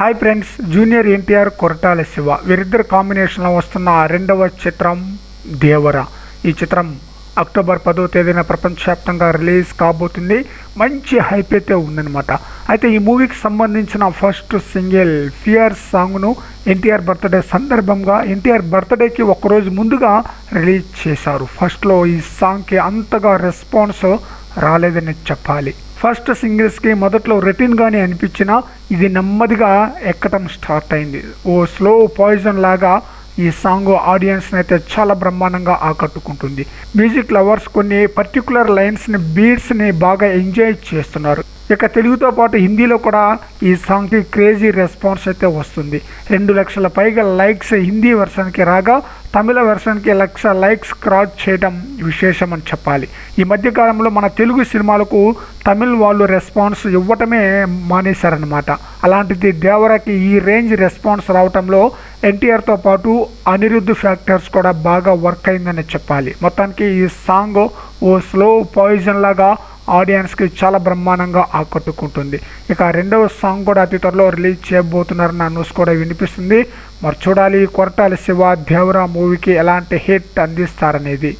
Hi friends junior NTR Koratala Siva. వీరిద్దరు కాంబినేషన్లో వస్తున్న రెండవ చిత్రం దేవర. ఈ చిత్రం అక్టోబర్ పదో తేదీన ప్రపంచవ్యాప్తంగా రిలీజ్ కాబోతుంది. మంచి హైప్ అయితే ఉందన్నమాట. అయితే ఈ మూవీకి సంబంధించిన ఫస్ట్ సింగిల్ ఫియర్ సాంగ్ను ఎన్టీఆర్ బర్త్డే సందర్భంగా ఎన్టీఆర్ బర్త్డేకి ఒకరోజు ముందుగా రిలీజ్ చేశారు. ఫస్ట్లో ఈ సాంగ్కి అంతగా రెస్పాన్స్ రాలేదని చెప్పాలి. ఫస్ట్ సింగిల్స్కి మొదట్లో రెటిన్గానే అనిపించినా ఇది నెమ్మదిగా ఎక్కడం స్టార్ట్ అయింది. ఓ స్లో పాయిజన్ లాగా ఈ సాంగ్ ఆడియన్స్ని అయితే చాలా బ్రహ్మాండంగా ఆకట్టుకుంటుంది. మ్యూజిక్ లవర్స్ కొన్ని పర్టికులర్ లైన్స్ని బీట్స్ని బాగా ఎంజాయ్ చేస్తున్నారు. ఇక తెలుగుతో పాటు హిందీలో కూడా ఈ సాంగ్కి క్రేజీ రెస్పాన్స్ అయితే వస్తుంది. రెండు లక్షల పైగా లైక్స్ హిందీ వెర్షన్కి రాగా తమిళ వెర్షన్కి లక్ష లైక్స్ క్రాస్ చేయడం విశేషం అని చెప్పాలి. ఈ మధ్యకాలంలో మన తెలుగు సినిమాలకు తమిళ్ వాళ్ళు రెస్పాన్స్ ఇవ్వటమే మానేశారనమాట అలాంటిది దేవరకి ఈ రేంజ్ రెస్పాన్స్ రావటంలో ఎన్టీఆర్తో పాటు అనిరుద్ధ్ ఫ్యాక్టర్స్ కూడా బాగా వర్క్ అయిందని చెప్పాలి. మొత్తానికి ఈ సాంగ్ ఓ స్లో పాయిజన్ లాగా ఆడియన్స్కి చాలా బ్రహ్మాండంగా ఆకట్టుకుంటుంది. ఇక రెండవ సాంగ్ కూడా అతి త్వరలో రిలీజ్ చేయబోతున్నారన్న న్యూస్ కూడా వినిపిస్తుంది. మరి చూడాలి కొరటాల శివ దేవరా మూవీకి ఎలాంటి హిట్ అందిస్తారనేది.